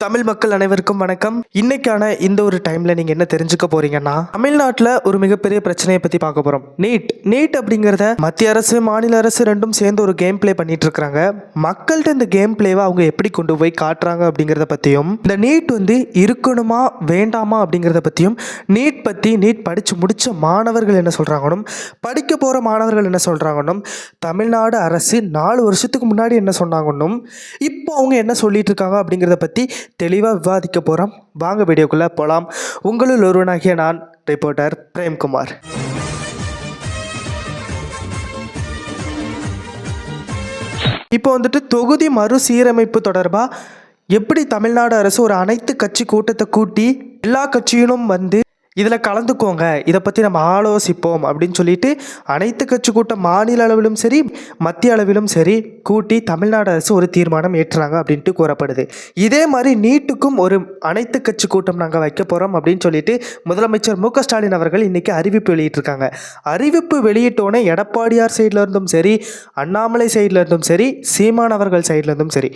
தமிழ் மக்கள் அனைவருக்கும் வணக்கம். இன்னைக்கான இந்த ஒரு டைம்ல நீங்க என்ன தெரிஞ்சுக்க போறீங்கன்னா தமிழ்நாட்டில் ஒரு மிகப்பெரிய பிரச்சனையை பத்தி பார்க்க போறோம். நீட். நீட் அப்படிங்கிறத மத்திய அரசு மாநில அரசு ரெண்டும் சேர்ந்து ஒரு கேம் ப்ளே பண்ணிட்டு இருக்காங்க மக்கள்கிட்ட இந்த கேம் பிளேவை அவங்க எப்படி கொண்டு போய் காட்டுறாங்க அப்படிங்கிறத பத்தியும் இந்த நீட் வந்து இருக்கணுமா வேண்டாமா அப்படிங்கிறத பத்தியும் நீட் பத்தி நீட் படிச்சு முடிச்ச மாணவர்கள் என்ன சொல்றாங்கனும் படிக்க போற மாணவர்கள் என்ன சொல்றாங்கனும் தமிழ்நாடு அரசு நாலு வருஷத்துக்கு முன்னாடி என்ன சொன்னாங்கன்னும் இப்போ அவங்க என்ன சொல்லிட்டு இருக்காங்க அப்படிங்கிறத பற்றி தெளிவாக விவாதிக்க போகிறோம் வாங்க வீடியோக்குள்ளே போகலாம் உங்களில் ஒருவனாகிய நான் ரிப்போர்ட்டர் பிரேம்குமார். இப்போ வந்துட்டு தொகுதி மறுசீரமைப்பு தொடர்பாக எப்படி தமிழ்நாடு அரசு ஒரு அனைத்து கட்சி கூட்டத்தை கூட்டி எல்லா கட்சியிலும் வந்து இதில் கலந்துக்கோங்க. இதை பற்றி நம்ம ஆலோசிப்போம் அப்படின்னு சொல்லிட்டு அனைத்து கட்சி கூட்டம் மாநில அளவிலும் சரி மத்திய அளவிலும் சரி கூட்டி தமிழ்நாடு அரசு ஒரு தீர்மானம் ஏற்றுறாங்க அப்படின்ட்டு கூறப்படுது. இதே மாதிரி நீட்டுக்கும் ஒரு அனைத்து கட்சி கூட்டம் நாங்கள் வைக்க போகிறோம் அப்படின்னு சொல்லிட்டு முதலமைச்சர் மு ஸ்டாலின் அவர்கள் இன்றைக்கி அறிவிப்பு வெளியிட்டிருக்காங்க. அறிவிப்பு வெளியிட்டோன்னே எடப்பாடியார் சைடில் இருந்தும் சரி அண்ணாமலை சைடில் இருந்தும் சரி சீமான் அவர்கள் சைடில் இருந்தும் சரி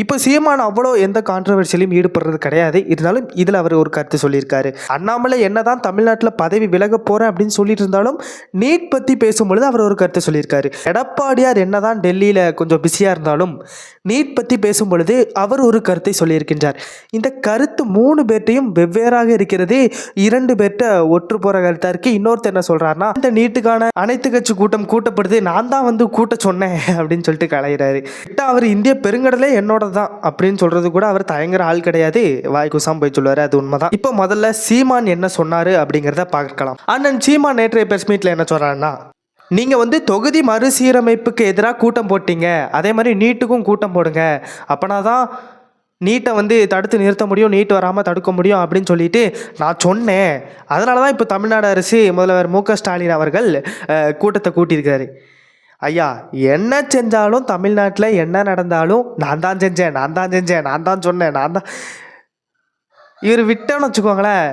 இப்போ சீமான் அவ்வளோ எந்த கான்ட்ரவர்சியிலையும் ஈடுபடுறது கிடையாது. இருந்தாலும் இதில் அவர் ஒரு கருத்து சொல்லியிருக்காரு. அண்ணாமலை என்னதான் தமிழ்நாட்டில் பதவி விலக போகிறேன் அப்படின்னு சொல்லிட்டு இருந்தாலும் நீட் பற்றி பேசும்பொழுது அவர் ஒரு கருத்து சொல்லியிருக்காரு. எடப்பாடியார் என்னதான் டெல்லியில் கொஞ்சம் பிஸியாக இருந்தாலும் நீட் பற்றி பேசும்பொழுது அவர் ஒரு கருத்தை சொல்லியிருக்கின்றார். இந்த கருத்து மூணு பேர்ட்டையும் வெவ்வேறாக இருக்கிறது. இரண்டு பேர்ட்ட ஒற்று போகிற கருத்தாக இருக்குது இன்னொருத்தர் என்ன சொல்கிறாருன்னா இந்த நீட்டுக்கான அனைத்து கட்சி கூட்டம் கூட்டப்படுது. நான் தான் வந்து கூட்ட சொன்னேன் அப்படின்னு சொல்லிட்டு கலையிறாரு. கிட்ட அவர் இந்திய பெருங்கடலே என்னோட தான் அப்படின்னு சொல்றது கூட அவர் தயங்குற ஆள் கிடையாது. வாய்க்குசாம் போய் சொல்லுவாரு அது உண்மைதான். இப்போ முதல்ல சீமான் என்ன சொன்னாரு அப்படிங்கிறத பார்க்கலாம். அண்ணன் சீமான் நேற்றைய பிரஸ் மீட்ல என்ன சொல்றாருன்னா நீங்க வந்து தொகுதி மறுசீரமைப்புக்கு எதிராக கூட்டம் போட்டீங்க. அதே மாதிரி நீட்டுக்கும் கூட்டம் போடுங்க. அப்போனா தான் நீட்டை வந்து தடுத்து நிறுத்த முடியும் நீட் வராமல் தடுக்க முடியும் அப்படின்னு சொல்லிட்டு நான் சொன்னேன். அதனால தான் இப்போ தமிழ்நாடு அரசு முதல்வர் மு க ஸ்டாலின் அவர்கள் கூட்டத்தை கூட்டியிருக்காரு ஐயா என்ன செஞ்சாலும் தமிழ்நாட்டில் என்ன நடந்தாலும் நான் தான் செஞ்சேன் நான் தான் செஞ்சேன் நான் தான் சொன்னேன் நான் தான். இவர் விட்டோன்னு வச்சுக்கோங்களேன்.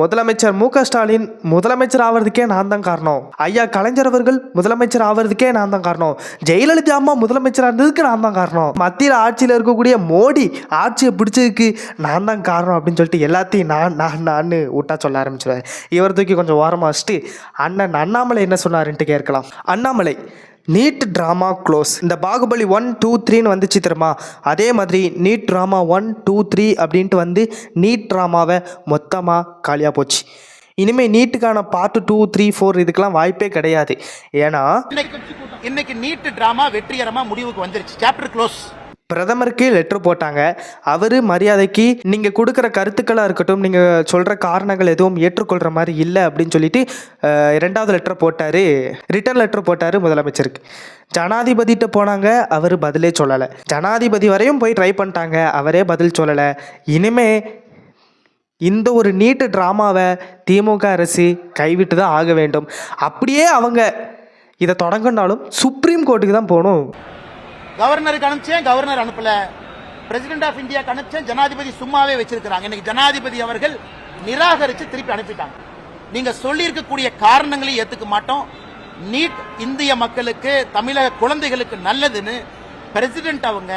முதலமைச்சர் மு க ஸ்டாலின் முதலமைச்சர் ஆவறதுக்கே நான் தான் காரணம். ஐயா கலைஞர் அவர்கள் முதலமைச்சர் ஆவறதுக்கே நான் தான் காரணம். ஜெயலலிதா அம்மா முதலமைச்சராக இருந்ததுக்கு நான் தான் காரணம். மத்தியில் ஆட்சியில் இருக்கக்கூடிய மோடி ஆட்சியை பிடிச்சதுக்கு நான் தான் காரணம் அப்படின்னு சொல்லிட்டு எல்லாத்தையும் நான் நான் நான் விட்டா சொல்ல ஆரம்பிச்சிருவேன். இவர் தூக்கி கொஞ்சம் ஓரமாக வச்சுட்டு அண்ணன் அண்ணாமலை என்ன சொன்னாருன்ட்டு கேட்கலாம். அண்ணாமலை நீட் ட்ராமா க்ளோஸ் இந்த பாகுபலி ஒன் டூ த்ரீன்னு வந்துச்சு தெரியுமா? அதே மாதிரி NEET drama one two three அப்படின்ட்டு வந்து நீட் ட்ராமாவை மொத்தமாக காலியாக போச்சு. இனிமேல் நீட்டுக்கான பார்ட் டூ த்ரீ ஃபோர் இதுக்கெல்லாம் வாய்ப்பே கிடையாது. ஏன்னா இன்னைக்கு நீட் ட்ராமா வெற்றிகரமாக முடிவுக்கு வந்துருச்சு. சாப்டர் க்ளோஸ் பிரதமருக்கு லெட்ரு போட்டாங்க. அவர் மரியாதைக்கு நீங்கள் கொடுக்குற கருத்துக்களாக இருக்கட்டும் நீங்கள் சொல்கிற காரணங்கள் எதுவும் ஏற்றுக்கொள்கிற மாதிரி இல்லை அப்படின்னு சொல்லிட்டு ரெண்டாவது இரண்டாவது லெட்டர் போட்டார். ரிட்டர்ன் லெட்டர் போட்டார் முதலமைச்சருக்கு. ஜனாதிபதிகிட்ட போனாங்க அவர் பதிலே சொல்லலை. ஜனாதிபதி வரையும் போய் ட்ரை பண்ணிட்டாங்க அவரே பதில் சொல்லலை. இனிமே இந்த ஒரு நீட்டு ட்ராமாவை திமுக அரசு கைவிட்டு தான் ஆக வேண்டும். அப்படியே அவங்க இதை தொடங்கினாலும் சுப்ரீம் கோர்ட்டுக்கு தான் போகணும். கவர்னருக்கு அனுப்பிச்சேன் கவர்னர் அனுப்பல. பிரசிடென்ட் ஆஃப் இந்தியா அனுப்பிச்சேன் ஜனாதிபதி சும்மாவே வச்சிருக்கிறாங்க. இன்னைக்கு ஜனாதிபதி அவர்கள் நிராகரிச்சு திருப்பி அனுப்பிட்டாங்க. நீங்க சொல்லி இருக்கக்கூடிய காரணங்களை ஏத்துக்க மாட்டோம். நீட் இந்திய மக்களுக்கு தமிழக குழந்தைகளுக்கு நல்லதுன்னு பிரசிடென்ட் அவங்க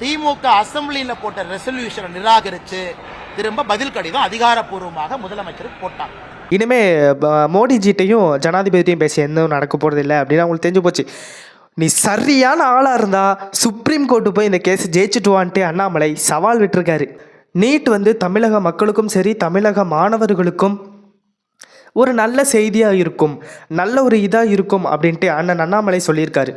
திமுக அசம்பிளியில் போட்ட ரெசல்யூஷனை நிராகரிச்சு திரும்ப பதில் கடிதம் அதிகாரப்பூர்வமாக முதலமைச்சருக்கு போட்டாங்க. இனிமே மோடிஜிட்டையும் ஜனாதிபதிட்டையும் பேசி எதுவும் நடக்க போகிறது இல்லை அப்படின்னு அவங்களுக்கு தெரிஞ்சு போச்சு. நீ சரியான ஆளாக இருந்தால் சுப்ரீம் கோர்ட்டு போய் இந்த கேஸ் ஜெயிச்சுட்டு வான்ட்டு அண்ணாமலை சவால் விட்டுருக்காரு. நீட் வந்து தமிழக மக்களுக்கும் சரி தமிழக மாணவர்களுக்கும் ஒரு நல்ல செய்தியாக இருக்கும் நல்ல ஒரு இதாக இருக்கும் அப்படின்ட்டு அண்ணன் அண்ணாமலை சொல்லியிருக்காரு.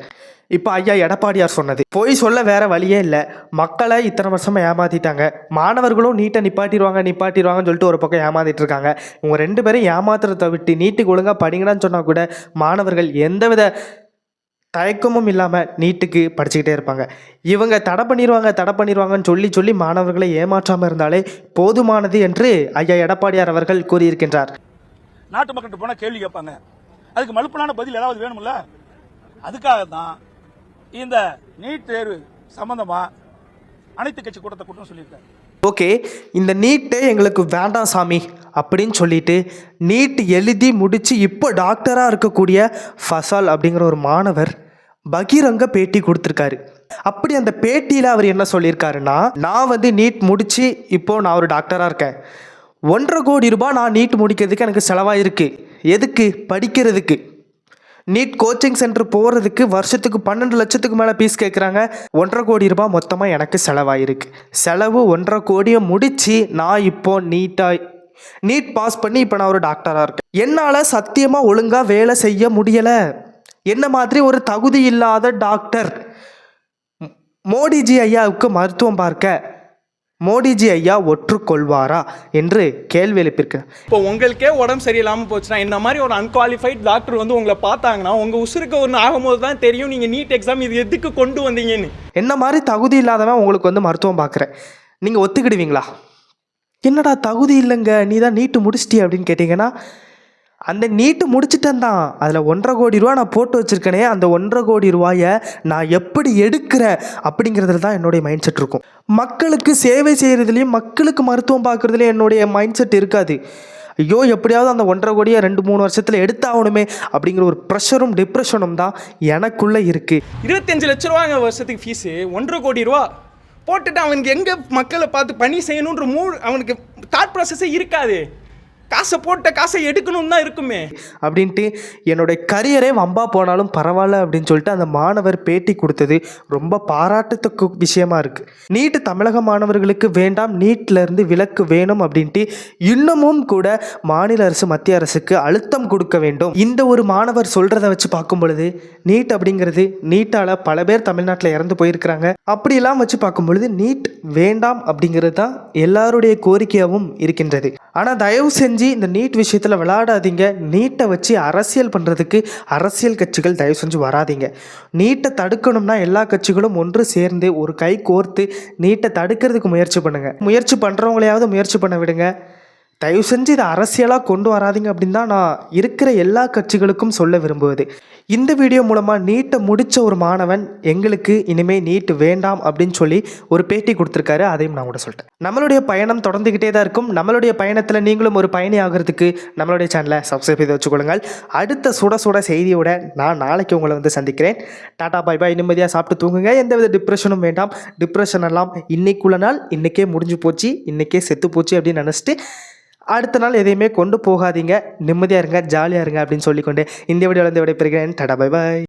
இப்போ ஐயா எடப்பாடியார் சொன்னது. போய் சொல்ல வேற வழியே இல்லை. மக்களை இத்தனை வருஷமாக ஏமாத்திட்டாங்க. மாணவர்களும் நீட்டை நிப்பாட்டிடுவாங்க நிப்பாட்டிடுவாங்கன்னு சொல்லிட்டு ஒரு பக்கம் ஏமாத்திட்டு இருக்காங்க இவங்க ரெண்டு பேரும் ஏமாத்துறதை விட்டு நீட்டுக்கு ஒழுங்காக படிங்கடான்னு சொன்னால் கூட மாணவர்கள் எந்தவித தயக்கமும் இல்லாமல் நீட்டுக்கு படிச்சுக்கிட்டே இருப்பாங்க. இவங்க தடை பண்ணிடுவாங்க தடை பண்ணிடுவாங்கன்னு சொல்லி சொல்லி மாணவர்களை ஏமாற்றாமல் இருந்தாலே போதுமானது என்று ஐயா எடப்பாடியார் அவர்கள் கூறியிருக்கின்றார். நாட்டு மக்கள்கிட்ட போனா கேள்வி கேட்பாங்க. அதுக்கு மலுப்பலான பதில் ஏதாவது வேணும்ல? அதுக்காக தான் இந்த நீட் தேர்வு சம்பந்தமா அனைத்து கட்சி கூட்டத்தை கூட்டம் சொல்லியிருக்காரு. ஓகே இந்த நீட்டே எங்களுக்கு வேண்டாம் சாமி அப்படின்னு சொல்லிட்டு நீட் எழுதி முடித்து இப்போ டாக்டராக இருக்கக்கூடிய ஃபசால் அப்படிங்கிற ஒரு மாணவர் பகிரங்க பேட்டி கொடுத்துருக்காரு. அப்படி அந்த பேட்டியில் அவர் என்ன சொல்லியிருக்காருன்னா நான் வந்து நீட் முடித்து இப்போது நான் ஒரு டாக்டராக இருக்கேன். ஒன்றரை கோடி ரூபாய் நான் நீட் முடிக்கிறதுக்கு எனக்கு செலவாயிருக்கு. எதுக்கு? படிக்கிறதுக்கு. நீட் கோச்சிங் சென்டர் போகிறதுக்கு வருஷத்துக்கு பன்னெண்டு லட்சத்துக்கு மேலே ஃபீஸ் கேட்குறாங்க ஒன்றரை கோடி ரூபாய் மொத்தமாக எனக்கு செலவாயிருக்கு. செலவு ஒன்றரை கோடியை முடித்து நான் இப்போ நீட்டாக நீட் பாஸ் பண்ணி இப்போ நான் ஒரு டாக்டராக இருக்கேன். என்னால் சத்தியமாக ஒழுங்காக வேலை செய்ய முடியலை. என்ன மாதிரி ஒரு தகுதி இல்லாத டாக்டர்? மோடிஜி ஐயாவுக்கு மருத்துவம் பார்க்க மோடிஜி ஐயா ஒற்றுக்கொள்வாரா என்று கேள்வி எழுப்பியிருக்கிறேன் இப்போ உங்களுக்கே உடம்பு சரியில்லாமல் போச்சுன்னா இந்த மாதிரி ஒரு அன்குவாலிஃபைட் டாக்டர் வந்து உங்களை பார்த்தாங்கன்னா உங்கள் உசுருக்கு ஒன்று ஆகும்போது தான் தெரியும் நீங்கள் நீட் எக்ஸாம் இது எதுக்கு கொண்டு வந்தீங்கன்னு. என்ன மாதிரி தகுதி இல்லாதவன் உங்களுக்கு வந்து மருத்துவம் பார்க்குறேன் நீங்கள் ஒத்துக்கிடுவீங்களா? என்னடா தகுதி இல்லைங்க நீ தான் நீட்டு முடிச்சிட்டி அப்படின்னு கேட்டிங்கன்னா அந்த நீட்டு முடிச்சிட்டேன் தான். அதில் ஒன்றரை கோடி ரூபா நான் போட்டு வச்சுருக்கேனே அந்த ஒன்றரை கோடி ரூபாயை நான் எப்படி எடுக்கிறேன் அப்படிங்கிறதுல தான் என்னுடைய மைண்ட் செட் இருக்கும். மக்களுக்கு சேவை செய்கிறதுலையும் மக்களுக்கு மருத்துவம் பார்க்குறதுலையும் என்னுடைய மைண்ட் செட் இருக்காது. ஐயோ எப்படியாவது அந்த ஒன்றரை கோடியை ரெண்டு மூணு வருஷத்தில் எடுத்தாகணுமே அப்படிங்கிற ஒரு ப்ரெஷரும் டிப்ரெஷனும் தான் எனக்குள்ளே இருக்குது இருபத்தஞ்சு லட்ச ரூபாங்க வருஷத்துக்கு ஃபீஸு ஒன்றரை கோடி ரூபா போட்டுட்டு அவனுக்கு எங்கே மக்களை பார்த்து பணி செய்யணுன்ற மூ அவனுக்கு தாட் ப்ராசஸே இருக்காது. காசை போட்ட காசை எடுக்கணும் தான் இருக்குமே. அப்படின்ட்டு என்னுடைய கரியரே வம்பா போனாலும் பரவாயில்ல அப்படின்னு சொல்லிட்டு அந்த மாணவர் பேட்டி கொடுத்தது ரொம்ப பாராட்டத்துக்கு விஷயமா இருக்கு. நீட்டு தமிழக மாணவர்களுக்கு வேண்டாம் நீட்ல இருந்து விலக்கு வேணும் அப்படின்ட்டு இன்னமும் கூட மாநில அரசு மத்திய அரசுக்கு அழுத்தம் கொடுக்க வேண்டும். இந்த ஒரு மாணவர் சொல்றதை வச்சு பார்க்கும் பொழுது நீட் அப்படிங்கிறது நீட்டால பல பேர் தமிழ்நாட்டில் இறந்து போயிருக்கிறாங்க. அப்படியெல்லாம் வச்சு பார்க்கும் பொழுது நீட் வேண்டாம் அப்படிங்கிறது தான் எல்லாருடைய கோரிக்கையாகவும் இருக்கின்றது. ஆனால் தயவு செஞ்சு இந்த நீட் விஷயத்தில் விளையாடாதீங்க. நீட்டை வச்சு அரசியல் பண்ணுறதுக்கு அரசியல் கட்சிகள் தயவு செஞ்சு வராதீங்க. நீட்டை தடுக்கணும்னா எல்லா கட்சிகளும் ஒன்று சேர்ந்து ஒரு கை கோர்த்து நீட்டை தடுக்கிறதுக்கு முயற்சி பண்ணுங்கள் முயற்சி பண்ணுறவங்களையாவது முயற்சி பண்ண விடுங்க. தயவு செஞ்சு இதை அரசியலாக கொண்டு வராதீங்க அப்படின்னு தான் நான் இருக்கிற எல்லா கட்சிகளுக்கும் சொல்ல விரும்புவது. இந்த வீடியோ மூலமாக நீட்டை முடித்த ஒரு மாணவன் எங்களுக்கு இனிமேல் நீட் வேண்டாம் அப்படின்னு சொல்லி ஒரு பேட்டி கொடுத்துருக்காரு அதையும் நான் கூட சொல்லிட்டேன். நம்மளுடைய பயணம் தொடர்ந்துக்கிட்டே தான் இருக்கும். நம்மளுடைய பயணத்தில் நீங்களும் ஒரு பயணி ஆகிறதுக்கு நம்மளுடைய சேனலை சப்ஸ்கிரைப் செய்து வச்சுக்கொள்ளுங்கள். அடுத்த சுட சுட செய்தியோட நான் நாளைக்கு உங்களை வந்து சந்திக்கிறேன். டாடா பாய் பாய் நிம்மதியாக சாப்பிட்டு தூங்குங்க. எந்தவித டிப்ரெஷனும் வேண்டாம். டிப்ரெஷன் எல்லாம் இன்னைக்குள்ள நாள் இன்றைக்கே முடிஞ்சு போச்சு. இன்றைக்கே செத்து போச்சு அப்படின்னு நினச்சிட்டு அடுத்த நாள் எதையுமே கொண்டு போகாதீங்க. நிம்மதியாக இருங்க ஜாலியாக இருங்க அப்படின்னு சொல்லிக்கொண்டு இந்த வீடியோவில் இருந்து விடைபெறுகிறேன். டடா பை பாய்